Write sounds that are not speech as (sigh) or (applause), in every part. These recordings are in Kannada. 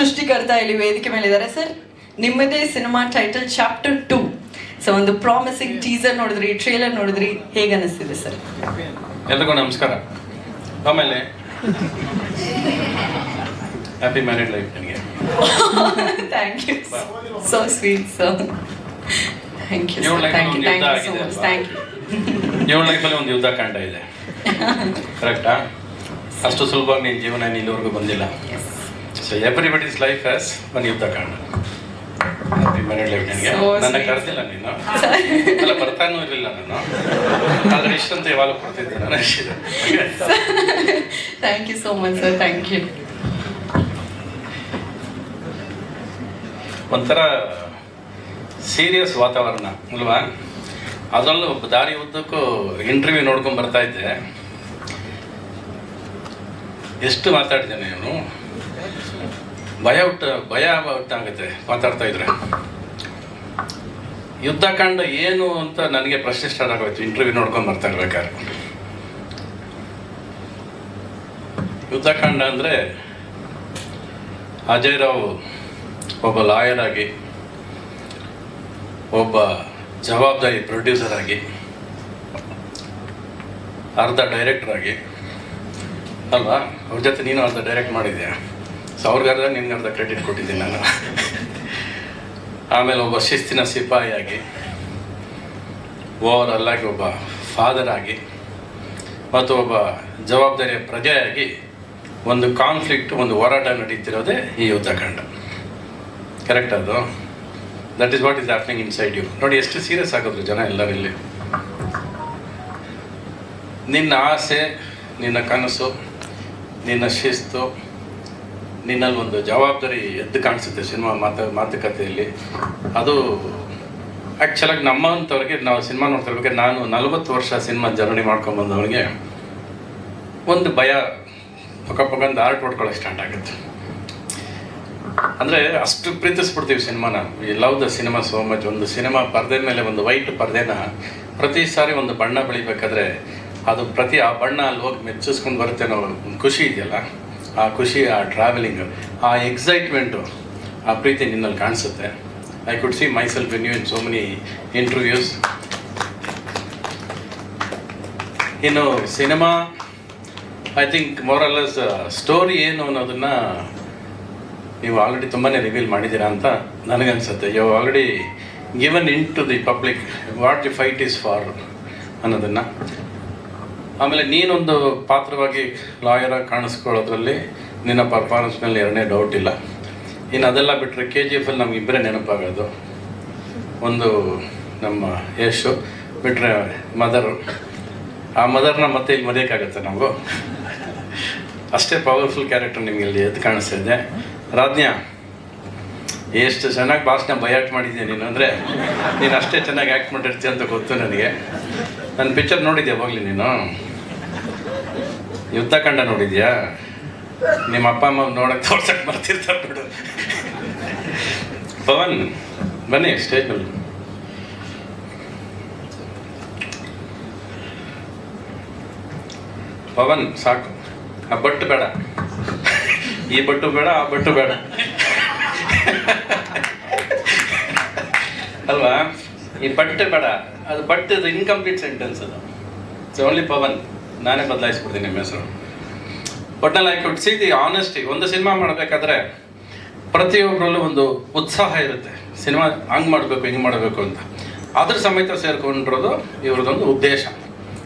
ಸೃಷ್ಟಿಕರ್ತ ಇಲ್ಲಿ ವೇದಿಕೆ ಮೇಲೆ ಇದ್ದಾರೆ ಸರ್ ನಿಮ್ಮದೇ cinema title chapter two so ಒಂದು ಪ್ರಾಮಿಸಿಂಗ್ ಟೀಸರ್ ನೋಡಿದ್ರಿ ಟ್ರೇಲರ್ ನೋಡಿದ್ರಿ ಹೇಗೆ ಅನಿಸ್ತಿದೆ ಸರ್? ಎಲ್ರಿಗೂ ನಮಸ್ಕಾರ. ಆಮೇಲೆ ಹ್ಯಾಪಿ ಮ್ಯಾರಿಡ್ ಲೈಫ್ ನನಗೆ thank you so sweet sir thank you thank you thank you so much thank you ಏಳು ಲೈಫಲ್ಲಿ ಒಂದು ಯುದ್ಧ ಕಾಂಡ ಇದೆ. (laughs) ಕರೆಕ್ಟಾ ಅಷ್ಟು ಸುಲಭವಾಗಿ ನಿನ್ನ ಜೀವನ ಇಲ್ಲಿವರೆಗೂ ಬಂದಿಲ್ಲ. ಸೊ ಎವ್ರಿಬಡೀಸ್ ಲೈಫ್ ಆಸ್ ಒಂದು ಯುದ್ಧ ಕಾಂಡ ನನಗೆ. ನನ್ನ. ಕರೆದಿಲ್ಲ ನೀನು. ಅಲ್ಲ ಬರ್ತಾನೂ ಇರಲಿಲ್ಲ ನಾನು. ಆದ್ರೆ ಇಷ್ಟಂತ ಯಾವಾಗ ಕೊಡ್ತಿದ್ದೆ ನಾನು. Thank you so much sir thank you ಒಂಥರ ಸೀರಿಯಸ್ ವಾತಾವರಣ ಅಲ್ವಾ? ಅದರಲ್ಲೂ ಒಬ್ಬ ದಾರಿ ಉದ್ದಕ್ಕೂ ಇಂಟರ್ವ್ಯೂ ನೋಡ್ಕೊಂಡು ಬರ್ತಾ ಇದ್ದೆ. ಎಷ್ಟು ಮಾತಾಡಿದ್ದೇನೆ ಇವನು? ಭಯ ಹುಟ್ಟ, ಭಯ ಹುಟ್ಟಾಗುತ್ತೆ, ಮಾತಾಡ್ತಾ ಇದ್ರೆ. ಯುದ್ಧಕಾಂಡ ಏನು ಅಂತ ನನಗೆ ಪ್ರಶ್ನೆ ಸ್ಟಾರ್ಟ್ ಆಗೋಯ್ತು. ಇಂಟರ್ವ್ಯೂ ನೋಡ್ಕೊಂಡು ಬರ್ತಾ ಇರ್ಬೇಕಾದ್ರೆ. ಯುದ್ಧಕಾಂಡ ಅಂದರೆ ಅಜಯ್ ರಾವ್ ಒಬ್ಬ ಲಾಯರ್ ಆಗಿ, ಒಬ್ಬ ಜವಾಬ್ದಾರಿ ಪ್ರೊಡ್ಯೂಸರ್ ಆಗಿ, ಅರ್ಧ ಡೈರೆಕ್ಟರ್ ಆಗಿ. ಅಲ್ವಾ? ಅವ್ರ ಜೊತೆ ನೀನು ಅರ್ಧ ಡೈರೆಕ್ಟ್ ಮಾಡಿದ್ಯಾ? ಅವ್ರಿಗರ್ಧ ನಿನ್ಗೆ ಅರ್ಧ ಕ್ರೆಡಿಟ್ ಕೊಟ್ಟಿದ್ದೀನಿ ನಾನು. ಆಮೇಲೆ ಒಬ್ಬ ಶಿಸ್ತಿನ ಸಿಪಾಯಿಯಾಗಿ, ಓವರ್ ಅಲ್ಲಾಗಿ ಒಬ್ಬ ಫಾದರ್ ಆಗಿ, ಮತ್ತು ಒಬ್ಬ ಜವಾಬ್ದಾರಿಯ ಪ್ರಜೆಯಾಗಿ ಒಂದು ಕಾನ್ಫ್ಲಿಕ್ಟ್ ಒಂದು ಹೋರಾಟ ನಡೀತಿರೋದೇ ಈ ಯುದ್ಧಕಾಂಡ ಕರೆಕ್ಟ್ ಅದು? That is what is happening inside you ನೋಡಿ, ಎಷ್ಟು ಸೀರಿಯಸ್ ಆಗೋದ್ರು ಜನ ಎಲ್ಲರಲ್ಲಿ ನಿನ್ನ ಆಸೆ, ನಿನ್ನ ಕನಸು, ನಿನ್ನ ಶಿಸ್ತು ನಿನ್ನಲ್ಲಿ ಒಂದು ಜವಾಬ್ದಾರಿ ಎದ್ದು ಕಾಣಿಸುತ್ತೆ ಸಿನಿಮಾ ಮಾತು, ಮಾತುಕತೆಯಲ್ಲಿ. ಅದು ಆ್ಯಕ್ಚುಲಾಗಿ ನಮ್ಮಂಥವ್ರಿಗೆ, ನಾವು ಸಿನಿಮಾ ನೋಡ್ತಿರ್ಬೇಕಾದ್ರೆ ನಾನು ನಲವತ್ತು ವರ್ಷ ಸಿನಿಮಾ ಜರ್ನಿ ಮಾಡ್ಕೊಂಬಂದವ್ರಿಗೆ ಒಂದು ಭಯ ಪಕ್ಕ ಪಕ್ಕಂದು ಆರ್ಟ್ ಹೊಡ್ಕೊಳ್ಳೋಕೆ ಸ್ಟಾರ್ಟ್ ಆಗುತ್ತೆ. ಅಂದರೆ ಅಷ್ಟು ಪ್ರೀತಿಸ್ಬಿಡ್ತೀವಿ ಸಿನಿಮಾನ. ಈ love the cinema so much ಒಂದು ಸಿನಿಮಾ ಪರದೆ ಮೇಲೆ ಒಂದು ವೈಟ್ ಪರದೆನ ಪ್ರತಿ ಸಾರಿ ಒಂದು ಬಣ್ಣ ಬೆಳಿಬೇಕಾದ್ರೆ ಅದು ಪ್ರತಿ ಆ ಬಣ್ಣ ಅಲ್ಲಿ ಹೋಗಿ ಮೆಚ್ಚಿಸ್ಕೊಂಡು ಬರುತ್ತೆ ಅನ್ನೋ ಒಂದು ಖುಷಿ ಇದೆಯಲ್ಲ? ಆ ಖುಷಿ, ಆ ಟ್ರಾವೆಲಿಂಗ್ ಆ ಎಕ್ಸೈಟ್ಮೆಂಟು ಆ ಪ್ರೀತಿ ನಿನ್ನಲ್ಲಿ ಕಾಣಿಸುತ್ತೆ. I could see myself in you in so many interviews ಇನ್ನು cinema I think more or less story ಏನು ಅನ್ನೋದನ್ನು ನೀವು ಆಲ್ರೆಡಿ ತುಂಬಾ ರಿವೀಲ್ ಮಾಡಿದ್ದೀರಾ ಅಂತ ನನಗನ್ಸುತ್ತೆ. You already given in to the public what the fight is for ಅನ್ನೋದನ್ನು. ಆಮೇಲೆ ನೀನೊಂದು ಪಾತ್ರವಾಗಿ ಲಾಯರಾಗಿ ಕಾಣಿಸ್ಕೊಳ್ಳೋದ್ರಲ್ಲಿ ನಿನ್ನ ಪರ್ಫಾರ್ಮೆನ್ಸ್ ಮೇಲೆ ಎರಡನೇ ಡೌಟ್ ಇಲ್ಲ. ಇನ್ನು ಅದೆಲ್ಲ ಬಿಟ್ಟರೆ ಕೆ ಜಿ ಎಫಲ್ಲಿ ನಮ್ಗೆ ಇಬ್ಬರೇ ನೆನಪಾಗೋದು. ಒಂದು ನಮ್ಮ ಯಶು ಬಿಟ್ಟರೆ ಮದರ್ ಆ ಮದರ್ನ ಮತ್ತೆ ಇಲ್ಲಿ ಮರೆಯೋಕ್ಕಾಗತ್ತೆ ನಾವು ಅಷ್ಟೇ ಪವರ್ಫುಲ್ ಕ್ಯಾರೆಕ್ಟರ್ ನಿಮಗೆ ಇಲ್ಲಿ ಎದ್ದು ಕಾಣಿಸ್ತಾ ಇದೆ. ರಾಜ್ಞಾ ಎಷ್ಟು ಚೆನ್ನಾಗಿ ಭಾಷಣ ಬಯಾಟ್ ಮಾಡಿದ್ದೆ ನೀನು ಅಂದರೆ? ನೀನು ಅಷ್ಟೇ ಚೆನ್ನಾಗಿ ಆ್ಯಕ್ಟ್ ಮಾಡಿರ್ತೀಯ ಅಂತ ಗೊತ್ತು ನನಗೆ. ನನ್ನ ಪಿಕ್ಚರ್ ನೋಡಿದ್ದೆ ಹೋಗ್ಲಿ ನೀನು? ಯುದ್ಧಕಾಂಡ ನೋಡಿದ್ಯಾ? ನಿಮ್ಮ ಅಪ್ಪ ಅಮ್ಮ ನೋಡಕ್ಕೆ ತೋರ್ಸಕ್ಕೆ ಬರ್ತಿರ್ತಾರೆ ಬಿಡು. ಪವನ್, ಬನ್ನಿ ಸ್ಟೇಜ್ ಮೇಲೆ ಪವನ್, ಸಾಕು. ಆ ಬಟ್ಟು ಬೇಡ. ಈ ಬಟ್ಟು ಬೇಡ, ಆ ಬಟ್ಟು ಬೇಡ. ಅಲ್ವಾ? ಈ ಬಟ್ಟೆ ಬೇಡ. ಅದು ಬಟ್ಟೆ ಇನ್ಕಂಪ್ಲೀಟ್ ಸೆಂಟೆನ್ಸ್ ಅದು. ಓನ್ಲಿ ಪವನ್. ನಾನೇ ಬದಲಾಯಿಸ್ಬಿಡ್ತೀನಿ ನಿಮ್ಮ ಹೆಸರು. ಒಟ್ನಲ್ಲಿ I could see the honesty ಒಂದು ಸಿನಿಮಾ ಮಾಡಬೇಕಾದ್ರೆ ಪ್ರತಿಯೊಬ್ಬರಲ್ಲೂ ಒಂದು ಉತ್ಸಾಹ ಇರುತ್ತೆ. ಸಿನಿಮಾ ಹಂಗೆ ಮಾಡಬೇಕು, ಹಿಂಗೆ ಮಾಡಬೇಕು ಅಂತ. ಅದ್ರ ಸಮೇತ ಸೇರ್ಕೊಂಡಿರೋದು ಇವ್ರದ್ದೊಂದು ಉದ್ದೇಶ.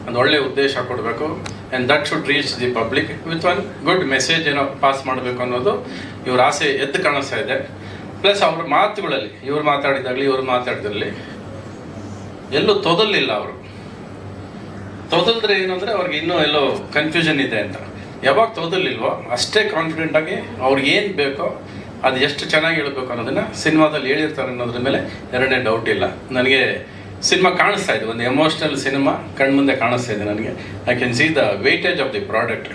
ಒಂದು ಒಳ್ಳೆಯ ಉದ್ದೇಶ ಕೊಡಬೇಕು. And that should reach the public with one good message ಏನೋ ಪಾಸ್ ಮಾಡಬೇಕು ಅನ್ನೋದು ಇವ್ರ ಆಸೆ ಎದ್ದು ಕಾಣಿಸ್ತಾ ಇದೆ. ಪ್ಲಸ್ ಅವ್ರ ಮಾತುಗಳಲ್ಲಿ, ಇವ್ರು ಮಾತಾಡಿದಾಗಲಿ, ಇವ್ರು ಮಾತಾಡಿದಲ್ಲಿ ಎಲ್ಲೂ ತೊದಲಿಲ್ಲ ಅವರು. ತೊದಲ್ದ್ರೆ ಏನಂದ್ರೆ ಅವ್ರಿಗೆ ಇನ್ನೂ ಎಲ್ಲೋ ಕನ್ಫ್ಯೂಷನ್ ಇದೆ ಅಂತ. ಯಾವಾಗ ತೊದಲಿಲ್ವೋ ಅಷ್ಟೇ ಕಾನ್ಫಿಡೆಂಟ್ ಆಗಿ ಅವ್ರಿಗೆ ಏನು ಬೇಕೋ ಅದು ಎಷ್ಟು ಚೆನ್ನಾಗಿ ಹೇಳ್ಬೇಕು ಅನ್ನೋದನ್ನ ಸಿನಿಮಾದಲ್ಲಿ ಹೇಳಿರ್ತಾರೆ ಅನ್ನೋದ್ರ ಮೇಲೆ ಎರಡನೇ ಡೌಟ್ ಇಲ್ಲ. ನನಗೆ ಸಿನಿಮಾ ಕಾಣಿಸ್ತಾ ಇದೆ, ಒಂದು ಎಮೋಷ್ನಲ್ ಸಿನಿಮಾ ಕಣ್ಮುಂದೆ ಕಾಣಿಸ್ತಾ ಇದೆ ನನಗೆ. I can see the weightage of the product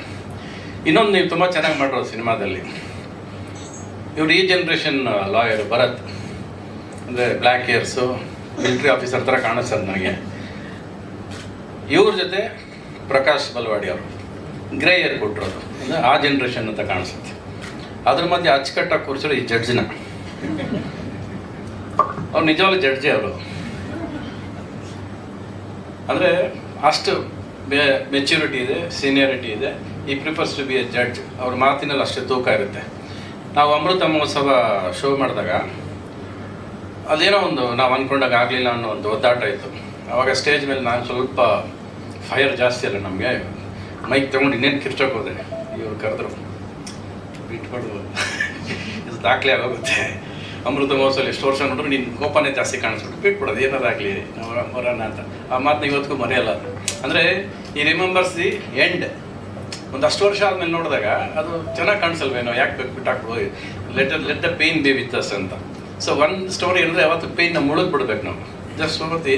ಇನ್ನೊಂದು ನೀವು ತುಂಬ ಚೆನ್ನಾಗಿ ಮಾಡಿರೋ ಸಿನಿಮಾದಲ್ಲಿ, ಇವರು ಈ ಜನ್ರೇಷನ್ ಲಾಯರ್ ಭರತ್, ಅಂದರೆ ಬ್ಲ್ಯಾಕ್ ಇಯರ್ಸು ಮಿಲಿಟ್ರಿ ಆಫೀಸರ್ ಥರ ಕಾಣಿಸ್ತದೆ ನನಗೆ. ಇವ್ರ ಜೊತೆ ಪ್ರಕಾಶ್ ಬಲ್ವಾಡಿ ಅವರು ಗ್ರೇ ಏರ್ ಕೊಟ್ಟಿರೋದು ಅಂದರೆ ಆ ಜನ್ರೇಷನ್ ಅಂತ ಕಾಣಿಸುತ್ತೆ. ಅದ್ರ ಮಧ್ಯೆ ಅಚ್ಚುಕಟ್ಟಾಗಿ ಕೂರಿಸಿರೋ ಈ ಜಡ್ಜ್ನ. ಅವ್ರು ನಿಜವಾಗ್ಲೂ ಜಡ್ಜೆ ಅವರು ಅಂದರೆ ಅಷ್ಟು ಮೆಚ್ಯೂರಿಟಿ ಇದೆ ಸೀನಿಯರಿಟಿ ಇದೆ. ಈ prefers to be a judge ಅವ್ರ ಮಾತಿನಲ್ಲಿ ಅಷ್ಟೇ ತೂಕ ಇರುತ್ತೆ. ನಾವು ಅಮೃತ ಮಹೋತ್ಸವ ಶೋ ಮಾಡಿದಾಗ, ಅದೇನೋ ಒಂದು ನಾವು ಅಂದ್ಕೊಂಡಾಗ ಆಗಲಿಲ್ಲ ಅನ್ನೋ ಒಂದು ಒದ್ದಾಟ ಇತ್ತು. ಅವಾಗ ಸ್ಟೇಜ್ ಮೇಲೆ ನಾನು ಸ್ವಲ್ಪ ಫೈರ್ ಜಾಸ್ತಿ ಅಲ್ಲ ನಮಗೆ. ಮೈಕ್ ತಗೊಂಡು ಇನ್ನೇನು ಕಿರ್ಚೋಕೆ ಹೋದೆ. ಇವ್ರು ಕರೆದ್ರು ಬಿಟ್ಬಿಡು ಇದು ದಾಖಲೆ ಆಗೋಗುತ್ತೆ. ಅಮೃತ ಮಹೋತ್ಸವ ಎಷ್ಟು ವರ್ಷ ನೋಡಿದ್ರು ನಿನ್ನ ಕೋಪನೇ ಜಾಸ್ತಿ ಕಾಣಿಸ್ಬಿಟ್ಟು ಬಿಟ್ಬಿಡೋದು ಏನಾದಾಗಲಿ ಬರೋಣ ಅಂತ. ಆ ಮಾತನ್ನ ಇವತ್ತಿಗೂ ಮರೆಯಲ್ಲ ಅಂದರೆ ಈ ರಿಮೆಂಬರ್ಸ್ ದಿ ಎಂಡ್ ಒಂದು ಅಷ್ಟು ವರ್ಷ ಆದಮೇಲೆ ನೋಡಿದಾಗ ಅದು ಚೆನ್ನಾಗಿ ಕಾಣಿಸಲ್ವೇನೋ, ಯಾಕೆ ಬೇಕು ಬಿಟ್ಟಾಕ್ಬಿಡು let let the pain be with us ಅಂತ. ಸೊ ಒಂದು ಸ್ಟೋರಿ ಅಂದರೆ ಅವತ್ತು ಪೇಯ್ನ ಮುಳುಗ್ಬಿಡ್ಬೇಕು ನಾವು. Just the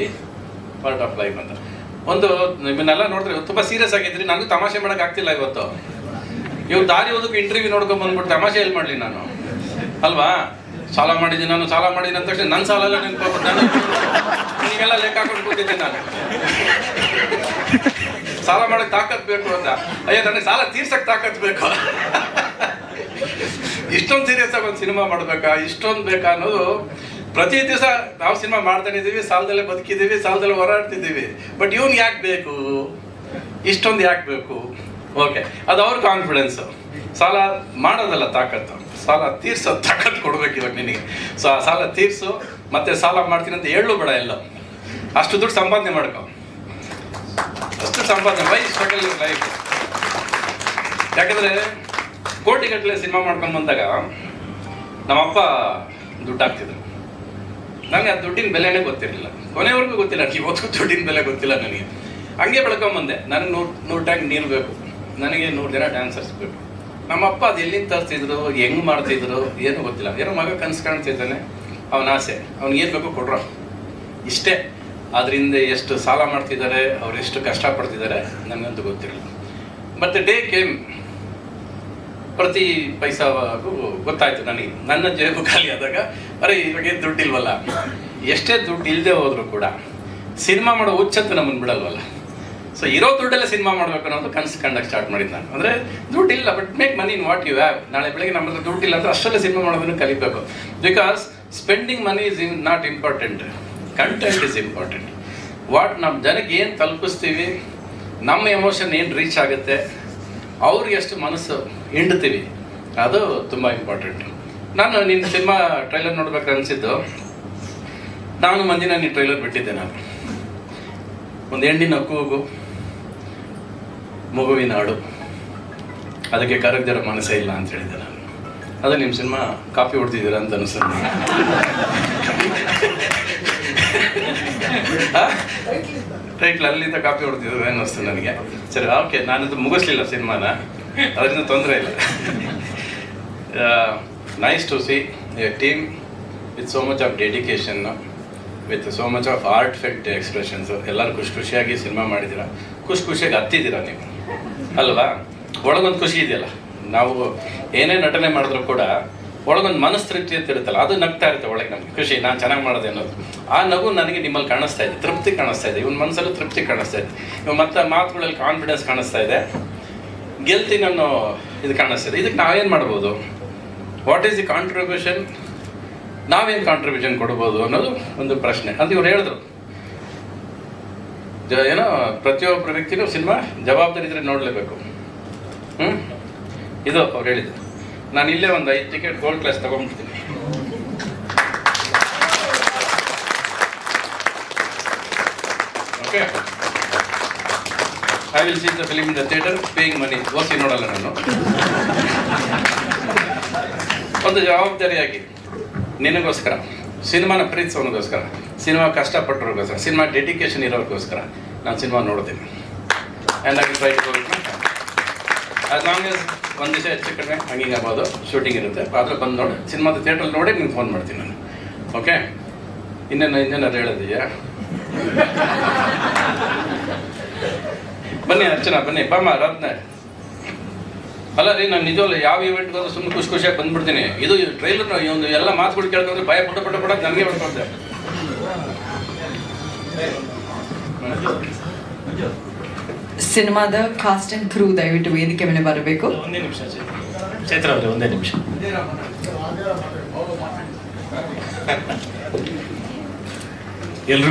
part of life ಅಂತ. ಒಂದು, ನಿಮ್ಮನ್ನೆಲ್ಲ ನೋಡಿದ್ರೆ ತುಂಬ ಸೀರಿಯಸ್ ಆಗಿದ್ರಿ ನನಗೆ ತಮಾಷೆ ಮಾಡೋಕೆ ಆಗ್ತಿಲ್ಲ ಇವತ್ತು. ಇವ್ರು ದಾರಿ ಓದಕ್ಕೆ ಇಂಟರ್ವ್ಯೂ ನೋಡ್ಕೊಂಡ್ ಬಂದ್ಬಿಟ್ಟು ತಮಾಷೆ ಎಲ್ಲಿ ಮಾಡಲಿ ನಾನು? ಅಲ್ವಾ? ಸಾಲ ಮಾಡಿದ್ದೀನಿ ನಾನು, ಸಾಲ ಮಾಡಿದ್ದೀನಿ ಅಂದ ತಕ್ಷಣ ನನ್ನ ಸಾಲ ಎಲ್ಲ ನೆನ್ಕೊಂಡ್ಬಿಟ್ಟು ನಾನು ನೀವೆಲ್ಲ ಲೆಕ್ಕ ಹಾಕೊಂಡು ಕೂತಿದ್ದೆ ನಾನು. ಸಾಲ ಮಾಡಕ್ ತಾಕತ್ ಬೇಕು ಅಂತ. ಅಯ್ಯೋ, ನನಗೆ ಸಾಲ ತೀರ್ಸಕ್ ತಾಕತ್ ಬೇಕು. ಇಷ್ಟೊಂದು ಸೀರಿಯಸ್ ಆಗಿ ಒಂದು ಸಿನಿಮಾ ಮಾಡ್ಬೇಕಾ, ಇಷ್ಟೊಂದು ಬೇಕಾ ಅನ್ನೋದು ಪ್ರತಿ ದಿವಸ ನಾವು ಸಿನಿಮಾ ಮಾಡ್ತಾನೆ ಇದ್ದೀವಿ, ಸಾಲದಲ್ಲೇ ಬದುಕಿದ್ದೀವಿ, ಸಾಲದಲ್ಲೇ ಹೋರಾಡ್ತಿದ್ದೀವಿ. ಬಟ್ ಇವ್ನ್ ಯಾಕೆ ಬೇಕು? ಇಷ್ಟೊಂದು ಯಾಕೆ ಬೇಕು? ಓಕೆ ಅದು ಅವ್ರ ಕಾನ್ಫಿಡೆನ್ಸ್ ಸಾಲ ಮಾಡೋದಲ್ಲ ತಾಕತ್ತು. ಸಾಲ ತೀರ್ಸೋ ತಾಕತ್ತು ಕೊಡ್ಬೇಕು ಇವಾಗ ನಿನಗೆ. ಸೊ ಆ ಸಾಲ ತೀರ್ಸು, ಮತ್ತೆ ಸಾಲ ಮಾಡ್ತೀನಿ ಅಂತ ಹೇಳು ಬೇಡ ಎಲ್ಲ. ಅಷ್ಟು ದುಡ್ಡು ಸಂಪಾದನೆ ಮಾಡ್ಕೊ. ಅಷ್ಟು ಸಂಪಾದನೆ ವೈ ಸ್ಟ್ರಗಲ್ ಇನ್ ಲೈಫ್ ಯಾಕಂದ್ರೆ ಕೋಟಿಗಟ್ಟಲೆ ಸಿನಿಮಾ ಮಾಡ್ಕೊಂಡು ಬಂದಾಗ ನಮ್ಮಪ್ಪ ದುಡ್ಡು ಹಾಕ್ತಿದ್ರು. ನನಗೆ ಆ ದುಡ್ಡಿನ ಬೆಲೆನೇ ಗೊತ್ತಿರಲಿಲ್ಲ. ಕೊನೆವರೆಗೂ ಗೊತ್ತಿಲ್ಲ ಇವತ್ತು ದುಡ್ಡಿನ ಬೆಲೆ ಗೊತ್ತಿಲ್ಲ ನನಗೆ. ಹಂಗೆ ಬೆಳ್ಕೊಂಬಂದೆ ನನಗೆ ನೂರು ನೂರು ಟ್ಯಾಂಕ್ ನೀರು ಬೇಕು. ನನಗೆ ನೂರು ಜನ ಡ್ಯಾನ್ಸರ್ಸ್ ಬೇಕು. ನಮ್ಮಪ್ಪ ಅದು ಎಲ್ಲಿಂದ ತರಿಸ್ತಿದ್ರು, ಹೆಂಗ್ ಮಾಡ್ತಿದ್ರು, ಏನು ಗೊತ್ತಿಲ್ಲ. ಏನೋ ಮಗ ಕನ್ಸು ಕಾಣ್ತಿದ್ದಾನೆ. ಅವನ ಆಸೆ. ಏನು ಬೇಕು ಕೊಡ್ರ. ಇಷ್ಟೇ. ಅದರಿಂದ ಎಷ್ಟು ಸಾಲ ಮಾಡ್ತಿದ್ದಾರೆ, ಅವ್ರು ಎಷ್ಟು ಕಷ್ಟಪಡ್ತಿದ್ದಾರೆ ನನಗಂತೂ ಗೊತ್ತಿರಲಿಲ್ಲ. ಮತ್ತು ಡೇ ಕೇಮ್ ಪ್ರತಿ ಪೈಸಾಗೂ ಗೊತ್ತಾಯ್ತು ನನಗೆ. ನನ್ನ ಜೇಬು ಖಾಲಿ ಆದಾಗ, ಅರೆ ಇವಾಗ ದುಡ್ಡಿಲ್ವಲ್ಲ? ಎಷ್ಟೇ ದುಡ್ಡು ಇಲ್ಲದೆ ಹೋದ್ರು ಕೂಡ ಸಿನಿಮಾ ಮಾಡೋ ಹುಚ್ಚತ್ತು ನಮ್ಮನ್ನು ಬಿಡಲ್ವಲ್ಲ ಸೊ ಇರೋ ದುಡ್ಡಲ್ಲೇ ಸಿನಿಮಾ ಮಾಡ್ಬೇಕು ಅನ್ನೋದು ಕನಸು ಕಂಡಕ್ಕೆ ಸ್ಟಾರ್ಟ್ ಮಾಡಿದ್ದು ನಾನು. ಅಂದರೆ, ದುಡ್ಡಿಲ್ಲ but make money in what you have ನಾಳೆ ಬೆಳಗ್ಗೆ ನಮ್ಮ ಹತ್ರ ದುಡ್ಡಿಲ್ಲ ಅಂದ್ರೆ ಅಷ್ಟರಲ್ಲೇ ಸಿನಿಮಾ ಮಾಡೋದನ್ನು ಕಲಿಬೇಕು. Because spending money is in not important content is important what ನಮ್ಮ ಜನಕ್ಕೆ ಏನು ತಲುಪಿಸ್ತೀವಿ, ನಮ್ಮ ಎಮೋಷನ್ ಏನು ರೀಚ್ ಆಗುತ್ತೆ ಅವ್ರಿಗೆ ಎಷ್ಟು ಮನಸ್ಸು ಹಿಂಡ್ತೀವಿ. ಅದು ತುಂಬ ಇಂಪಾರ್ಟೆಂಟ್ ನಾನು ನಿನ್ನ ಸಿನಿಮಾ ಟ್ರೈಲರ್ ನೋಡ್ಬೇಕು ಅನಿಸಿದ್ದು. ನಾನು ಮಂದಿನ ನೀನು ಟ್ರೈಲರ್ ಬಿಟ್ಟಿದ್ದೆ ನಾನು. ಒಂದು ಹೆಣ್ಣಿನ ಕೂಗು ಮಗುವಿನ ಹಾಡು ಅದಕ್ಕೆ ಕರಗದಿರೋ ಮನಸ್ಸೇ ಇಲ್ಲ ಅಂತ ಹೇಳಿದ್ದೆ ನಾನು. ಅದು ನಿಮ್ಮ ಸಿನಿಮಾ ಕಾಫಿ ಹೊಡ್ತಿದ್ದೀರಾ ಅಂತ ಅನಿಸ್ತದೆ (laughs) ಟೈಟ್ಲ್ ಅಲ್ಲಿಂದ ಕಾಪಿ ಹೊಡೆದಿದ್ದು ಅನ್ನಿಸ್ತು ನನಗೆ. ಸರಿ ಓಕೆ ನಾನದು ಮುಗಿಸ್ಲಿಲ್ಲ ಸಿನಿಮಾನ. ಅದರಿಂದ ತೊಂದರೆ ಇಲ್ಲ. Nice to see team with so much of dedication with so much of art perfect expressions ಎಲ್ಲರೂ ಖುಷಿ ಖುಷಿಯಾಗಿ ಸಿನಿಮಾ ಮಾಡಿದ್ದೀರಾ? ಖುಷಿ ಖುಷಿಯಾಗಿ ಹತ್ತಿದ್ದೀರಾ ನೀವು? ಅಲ್ವಾ? ಒಳಗೊಂದು ಖುಷಿ ಇದೆಯಲ್ಲ. ನಾವು ಏನೇ ನಟನೆ ಮಾಡಿದ್ರು ಕೂಡ ಒಳಗೊಂದು ಮನಸ್ತೃಪ್ತಿ ಅಂತ ಇರುತ್ತಲ್ಲ, ಅದು ನಗ್ತಾ ಇರುತ್ತೆ ಒಳಗೆ ನಮ್ಗೆ. ಖುಷಿ, ನಾನು ಚೆನ್ನಾಗಿ ಮಾಡಿದೆ ಅನ್ನೋದು. ಆ ನಗು ನನಗೆ ನಿಮ್ಮಲ್ಲಿ ಕಾಣಿಸ್ತಾ ಇದೆ, ತೃಪ್ತಿ ಕಾಣಿಸ್ತಾ ಇದೆ, ಇವನ ಮನಸ್ಸಲ್ಲೂ ತೃಪ್ತಿ ಕಾಣಿಸ್ತಾ ಇದೆ. ಇವ್ ಮತ್ತೆ ಮಾತುಗಳಲ್ಲಿ ಕಾನ್ಫಿಡೆನ್ಸ್ ಕಾಣಿಸ್ತಾ ಇದೆ. ಗೆಲ್ತೀನಿ ಅನ್ನೋ ಇದು ಕಾಣಿಸ್ತಾ ಇದೆ. ಇದಕ್ಕೆ ನಾವೇನು ಮಾಡ್ಬೋದು? ವಾಟ್ ಈಸ್ ದಿ ಕಾಂಟ್ರಿಬ್ಯೂಷನ್ ನಾವೇನು ಕಾಂಟ್ರಿಬ್ಯೂಷನ್ ಕೊಡ್ಬೋದು ಅನ್ನೋದು ಒಂದು ಪ್ರಶ್ನೆ. ಅಂತ ಇವ್ರು ಹೇಳಿದ್ರು. ಏನೋ ಪ್ರತಿಯೊಬ್ಬರು ವ್ಯಕ್ತಿನೂ ಸಿನಿಮಾ ಜವಾಬ್ದಾರಿ ಇದ್ರೆ ನೋಡಲೇಬೇಕು. ಹ್ಞೂ ಇದು ಅವ್ರು ಹೇಳಿದ್ದು. ನಾನು ಇಲ್ಲೇ ಒಂದು ಐದು ticket gold class ತಗೊಂಡ್ಬಿಡ್ತೀನಿ. Okay I will see the film the theatre paying money OC ನೋಡಲ್ಲ ನಾನು. ಒಂದು ಜವಾಬ್ದಾರಿಯಾಗಿ ನಿನಗೋಸ್ಕರ, ಸಿನಿಮಾನ ಪ್ರೀತಿಸೋನಿಗೋಸ್ಕರ, ಸಿನಿಮಾ ಕಷ್ಟಪಟ್ಟಿರೋಗೋಸ್ಕರ ಸಿನಿಮಾ ಡೆಡಿಕೇಶನ್ ಇರೋರಿಗೋಸ್ಕರ ನಾನು ಸಿನಿಮಾ ನೋಡ್ತೀನಿ. ಆ್ಯಂಡ್ ಐ ಟ್ರೈ ಟು ಅದು ಲಾಂಗ್ ಒಂದು ದಿವಸ ಹೆಚ್ಚು ಕಡಿಮೆ, ಹಂಗಿಂಗ್ ಆಗ್ಬೋದು. ಶೂಟಿಂಗ್ ಇರುತ್ತೆ. ಆದರೆ ಬಂದು ನೋಡಿ. ಸಿನಿಮಾದ ಥಿಯೇಟ್ರಲ್ಲಿ ನೋಡಿ ನಿಮ್ಗೆ ಫೋನ್ ಮಾಡ್ತೀನಿ ನಾನು. ಓಕೆ ಇನ್ನೇನು ಇನ್ನೇನಾದ್ರು ಹೇಳಿದೆಯಾ (laughs) ಬನ್ನಿ ಅರ್ಚನಾ, ಬನ್ನಿ. ಬಾಮ ರತ್ನ ಅಲ್ಲ ರೀ, ನಾನು ನಿಜವಲ್ಲ ಯಾವ ಇವೆಂಟ್ಗೆ ಸುಮ್ಮನೆ ಖುಷಿ ಖುಷಿಯಾಗಿ ಬಂದ್ಬಿಡ್ತೀನಿ. ಇದು ಟ್ರೈಲರ್ ಒಂದು ಎಲ್ಲ ಮಾತುಗಳು ಕೇಳ್ಕೊಂಡ್ರೆ ಭಯ ಪಟ್ಟ ಪಟ್ಟ ಪುಟ ನನಗೆ ಹೊಡ್ಕೊಂಡೆ ಸಿನಿಮಾದ ಕಾಸ್ಟ್ ಅಂಡ್ ಕ್ರೂ ದಯವಿಟ್ಟು ವೇದಿಕೆ ಮೇಲೆ ಬರಬೇಕು. ಒಂದೇ ನಿಮಿಷ ಚೈತ್ರ ಅವರು ಒಂದೇ ನಿಮಿಷ. (laughs) ಎಲ್ರಿಗೂ